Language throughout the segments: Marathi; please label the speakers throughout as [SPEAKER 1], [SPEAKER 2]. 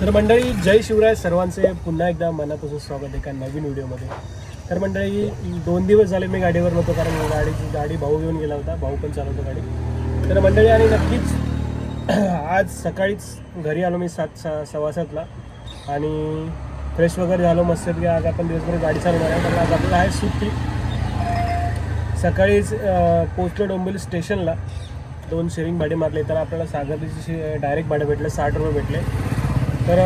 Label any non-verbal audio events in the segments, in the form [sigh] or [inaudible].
[SPEAKER 1] तर मंडळी जय शिवराय सर्वांचे. पुन्हा एकदा मनापासून स्वागत आहे एका नवीन व्हिडिओमध्ये. तर मंडळी दोन दिवस झाले मी गाडीवर नव्हतो कारण गाडीची गाडी भाऊ घेऊन गेला होता. भाऊ पण चालवतो गाडी. तर मंडळी आणि नक्कीच [clears throat] आज सकाळीच घरी आलो मी सात सा सव्वा सातला. आणि फ्रेश वगैरे झालो मस्त आज आपण दिवसभर गाडी चालवणार आहे. तर आज आपल्याला आहे सुट्टी. सकाळीच पोचलो डोंबिवली स्टेशनला दोन शेअरिंग भाडे मारले. तर आपल्याला सागरची डायरेक्ट भाडे भेटले साठ रुपये भेटले. तर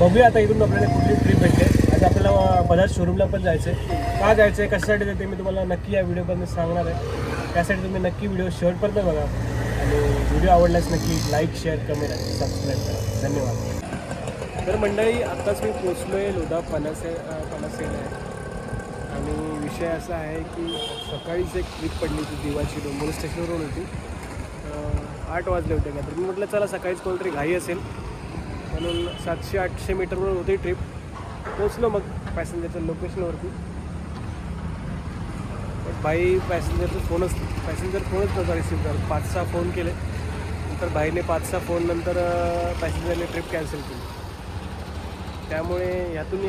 [SPEAKER 1] बघूया आता इथून आपल्याला कुठली ट्रिप भेटते. आज आपल्याला बजाज शोरूमला पण जायचं आहे का जायचं आहे कशासाठी जाते मी तुम्हाला नक्की या व्हिडिओपर्यंत सांगणार आहे. त्यासाठी तुम्ही नक्की व्हिडिओ शेवटपर्यंत बघा. आणि व्हिडिओ आवडल्यास नक्की लाईक शेअर कमेंट आणि सबस्क्राईब करा. धन्यवाद. तर मंडळी आत्ताच मी पोचलो आहे लोधा पनासे पनासेला. आहे आणि विषय असा आहे की सकाळीच एक ट्रिप पडली होती दिवाची डोंबोली स्टेशनवरून होती. आठ वाजले होते का तर. मी म्हटलं चला सकाळीच कोणतरी घाई असेल. म्हणून सातशे आठशे मीटरवर होती ट्रिप पोचलो मग पॅसेंजरच्या लोकेशनवरती पण बाई पॅसेंजरचा फोनच पॅसेंजर फोनच नव्हता रिसीव्ह करत. पाच सहा फोन केले. नंतर बाईने पाच सहा फोन नंतर पॅसेंजरने ट्रिप कॅन्सल केली. त्यामुळे यातून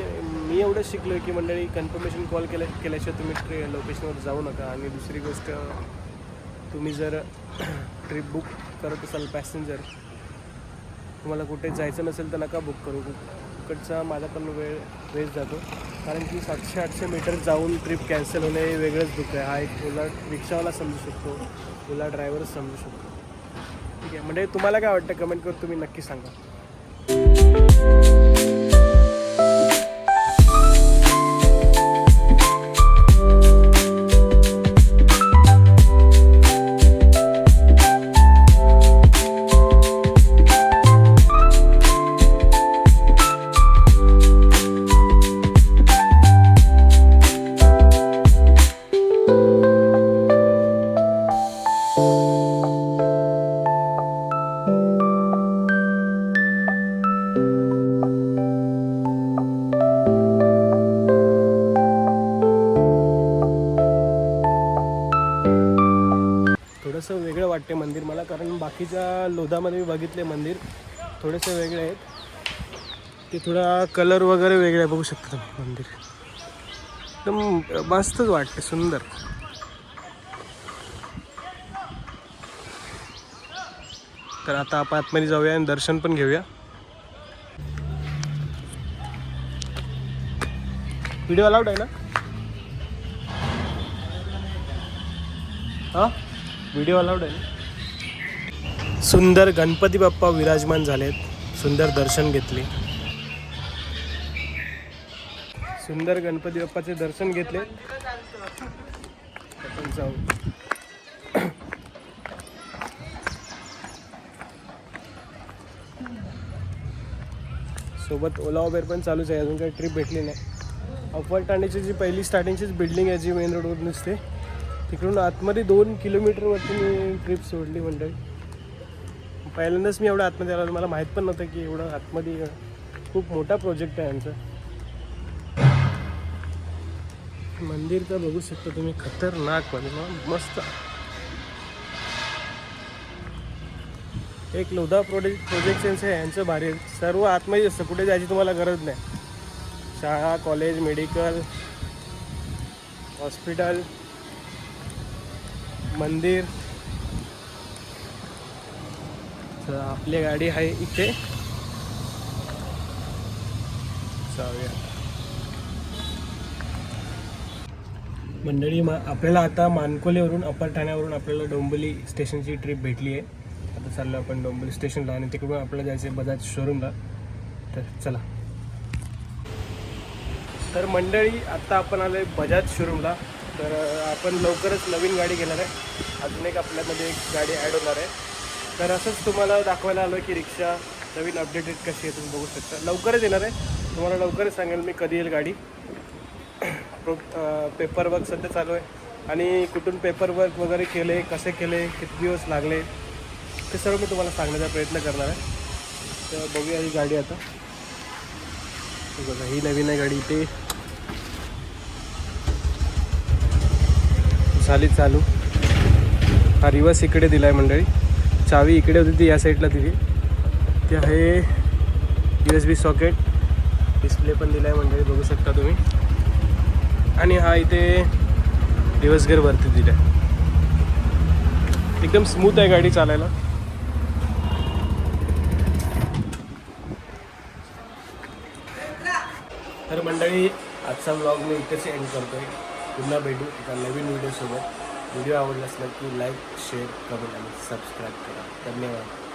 [SPEAKER 1] मी एवढंच शिकलो की मंडळी कन्फर्मेशन कॉल केल्या केल्याशिवाय तुम्ही ट्रे लोकेशनवर जाऊ नका. आणि दुसरी गोष्ट तुम्ही जर [clears throat] ट्रिप बुक करत असाल पॅसेंजर तुम्हाला कुठे जायचं नसेल तर नका बुक करू. इकडचा माझा पण वेळ वेस्ट जातो. कारण की सातशे आठशे मीटर जाऊन ट्रिप कॅन्सल होणे हे वेगळंच दुःख आहे. हा एक ओला रिक्षावाला समजू शकतो. ओला ड्रायव्हर समजू शकतो. ठीक आहे. म्हणजे तुम्हाला काय वाटतं? कमेंट करून तुम्ही नक्की सांगा. थोडंसं वेगळं वाटते मंदिर मला कारण बाकीच्या लोधामध्ये मी बघितले मंदिर थोडेसे वेगळे आहेत. ते थोडा कलर वगैरे वेगळे बघू शकता तुम्ही मंदिर. एकदम मस्तच वाटते सुंदर. तर आता आपण आतमध्ये जाऊया आणि दर्शन पण घेऊया. व्हिडिओ अलाउड आहे ना? हां? व्हिडिओ अलाउड आहे सुंदर गणपती बाप्पा विराजमान झालेत. सुंदर दर्शन घेतले. सुंदर गणपती बाप्पाचे दर्शन घेतले. जाऊ. सोबत ओला उबेर पण चालूच आहे. अजून काही ट्रिप भेटली नाही. अप्पर ठाण्याची जी पहिली स्टार्टिंगचीच बिल्डिंग आहे जी मेन रोडवर दिसते तिकडून आतमध्ये दोन किलोमीटरवरती मी ट्रिप सोडली मंडळी. पहिल्यांदाच मी एवढं आतमध्ये आलो मला माहीत पण नव्हतं की एवढं आतमध्ये खूप मोठा प्रोजेक्ट आहे यांचा मंदिर तर बघू शकता तुम्ही खतरनाक म्हणजे मस्त. एक लोधा प्रोजेक्ट प्रोजेक्ट यांचं आहे यांचं भारी सर्व आतमध्ये असतं कुठे जायची तुम्हाला गरज नाही. शाळा कॉलेज मेडिकल हॉस्पिटल मंदिर. तर आपली गाडी आहे इथे. जाऊया. मंडळी मा आपल्याला आता मानकोलेवरून अप्पर ठाण्यावरून आपल्याला डोंबिवली स्टेशनची ट्रिप भेटली आहे. आता चाललो आपण डोंबिवली स्टेशनला आणि तिकडून आपल्याला जायचं आहे बजाज शोरूमला तर चला. तर मंडळी आता आपण आलो आहे बजाज शोरूमला तर आपण लवकरच नवीन गाडी घेणार आहे. अजून एक आपल्यामध्ये एक गाडी ॲड होणार आहे. तर असंच तुम्हाला दाखवायला आलो की रिक्षा नवीन अपडेटेड कशी आहे तुम्ही बघू शकता. लवकरच येणार आहे. तुम्हाला लवकरच सांगेल मी कधी येईल गाडी. [clears throat] प्रो पेपर वर्क सध्या चालू आहे. आणि कुठून पेपर वर्क वगैरे केले कसे केले किती दिवस लागले ते सर्व मी तुम्हाला सांगण्याचा प्रयत्न करणार आहे. तर बघूया ही गाडी आता. बघा ही नवीन आहे गाडी इथे. झाली चालू. हा रिवर्स इकडे दिला आहे मंडळी. चावी इकडे होती ती या साईडला दिली. ती आहे U S B socket display पण दिला आहे मंडळी बघू शकता तुम्ही. आणि हा इथे रिवर्स वरती दिला आहे एकदम स्मूथ आहे गाडी चालायला. तर मंडळी आजचा ब्लॉग मी इथेच एंड आहे पुन्हा भेटू एका नवीन व्हिडिओसोबत व्हिडिओ आवडला असला की लाईक शेअर कमेंट आणि सबस्क्राईब करा. धन्यवाद.